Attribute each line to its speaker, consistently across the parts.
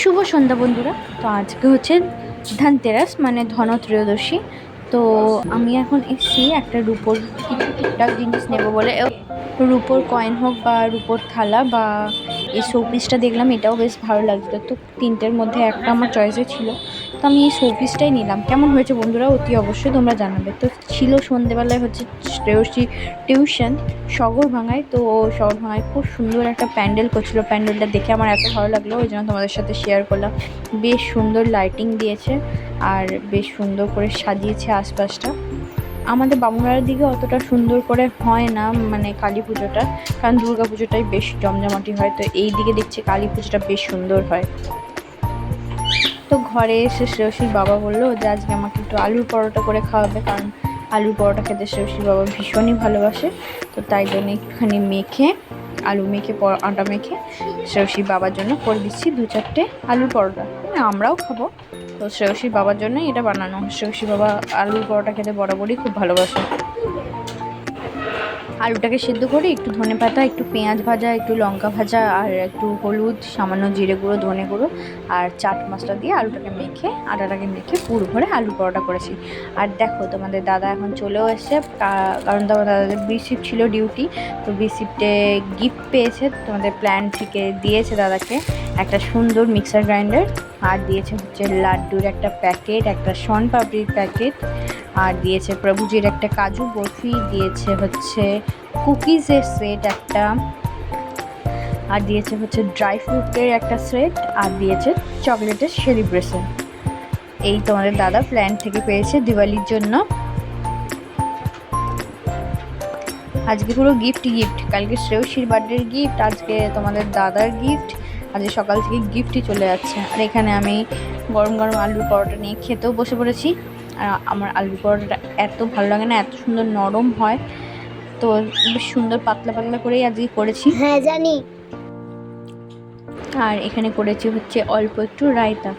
Speaker 1: শুভ সন্ধ্যা বন্ধুরা। তো আজকে হচ্ছে ধনতেরাস মানে ধনত্রয়োদশী। তো আমি এখন এসছি একটা রুপোর কিছু টুকটাক জিনিস নেব বলে। রুপোর কয়েন হোক বা রুপোর থালা বা এই শোপিসটা দেখলাম, এটাও বেশ ভালো লাগতো। তো তিনটের মধ্যে একটা আমার চয়েসে ছিল। তো আমি এই শোপিসটাই নিলাম। কেমন হয়েছে বন্ধুরা? অতি অবশ্যই তোমরা জানাবে। তো ছিল সন্ধেবেলায় হচ্ছে শ্রেয়সী টিউশন শগর ভাঙায়। তো শগর ভাঙায় খুব সুন্দর একটা প্যান্ডেল করছিল। প্যান্ডেলটা দেখে আমার এত ভালো লাগল। ওই জন্য তোমাদের সাথে শেয়ার করলাম। বেশ সুন্দর লাইটিং দিয়েছে আর বেশ সুন্দর করে সাজিয়েছে আশপাশটা। আমাদের বামুনগাড়ার দিকে অতটা সুন্দর করে হয় না মানে কালী পুজোটা। কারণ দুর্গা পুজোটাই বেশ জমজমাটি হয়। তো এই দিকে দেখছি কালী পুজোটা বেশ সুন্দর হয়। তো ঘরে এসে শ্রেয়সীর বাবা বলল যে, আজকে আমাকে একটু আলুর পরোটা করে খাওয়াবে, কারণ আলুর পরোটা খেতে শ্রেয়সীর বাবা ভীষণই ভালোবাসে। তো তাই জন্য একটুখানি মেখে, আলু মেখে আটা মেখে শ্রেয়সীর বাবার জন্য করে দিচ্ছি দু চারটে আলুর পরোটা। মানে আমরাও খাব। তো শ্রেয়সীর বাবার জন্যই এটা বানানো। শ্রেয়সী বাবা আলুর পরোটা খেতে বরাবরই খুব ভালোবাসে। আলুটাকে সেদ্ধ করে একটু ধনে পাতা, একটু পেঁয়াজ ভাজা, একটু লঙ্কা ভাজা আর একটু হলুদ, সামান্য জিরে গুঁড়ো, ধনে গুঁড়ো আর চাট মশলা দিয়ে আলুটাকে মেখে আটাটাকে মেখে পুর ভরে আলু পরোটা করেছি। আর দেখো তোমাদের দাদা এখন চলেও এসছে কারণ তোমার দাদাদের বি ছিল ডিউটি তো বিশিফটে গিফট পেয়েছে, তোমাদের প্ল্যান থেকে দিয়েছে দাদাকে একটা সুন্দর মিক্সার গ্রাইন্ডার আর দিয়েছে হচ্ছে লাড্ডুর একটা প্যাকেট, একটা শন পাপড়ির প্যাকেট। আর দিয়েছে প্রভুজির একটা কাজু বরফি, দিয়েছে হচ্ছে কুকিজের সেট একটা। আর দিয়েছে হচ্ছে ড্রাই ফ্রুটের একটা সেট, আর দিয়েছে চকলেটের সেলিব্রেশন। এই তোমাদের দাদা প্ল্যান থেকে পেয়েছে দিওয়ালির জন্য। আজকে পুরো গিফট গিফট কালকে শ্রেয়সীর বার্থডের গিফট আজকে তোমাদের দাদার গিফট আজকে সকাল থেকে গিফটই চলে যাচ্ছে। আর এখানে আমি গরম গরম আলুর পরোটা নিয়ে খেতেও বসে পড়েছি। আর আমার আলুর পরোটাটা এত ভালো লাগে না এত সুন্দর নরম হয়। তো বেশ সুন্দর পাতলা পাতলা করেই আজকে করেছি।
Speaker 2: হ্যাঁ জানি।
Speaker 1: আর এখানে করেছি হচ্ছে অল্প একটু রায়তা।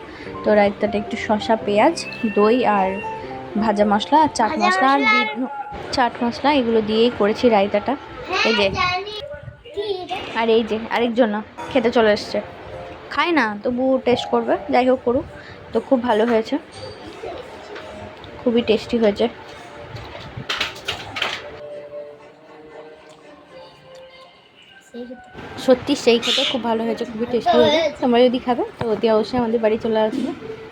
Speaker 1: তো রায়তাটা একটু শসা পেঁয়াজ দই আর ভাজা মশলা আর চাট মশলা আর চাট মশলা এগুলো দিয়েই করেছি রায়তাটা। এই যে
Speaker 2: এটা?
Speaker 1: আর এই যে, আরেকজন না খেতে চলে এসছে। খায় না তবু টেস্ট করবে, যাই হোক করুক। তো খুব ভালো হয়েছে। খুবই টেস্টি হয়েছে। সত্যি সেই খেতে খুব ভালো হয়েছে, খুবই টেস্টি হয়েছে। তোমরা যদি খাবে, তো অতি অবশ্যই আমাদের বাড়ি চলে আসবে।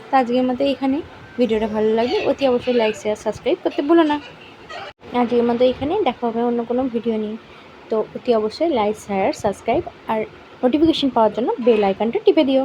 Speaker 1: তো আজকের মতো এখানে ভিডিওটা ভালো লাগলে অতি অবশ্যই লাইক শেয়ার সাবস্ক্রাইব করতে ভুলো না। আজকের মতো এখানে দেখা হবে অন্য কোনো ভিডিও নিয়ে। তো অতি অবশ্যই লাইক শেয়ার সাবস্ক্রাইব আর নোটিফিকেশন পাওয়ার জন্য বেল আইকনটা টিপে দিও।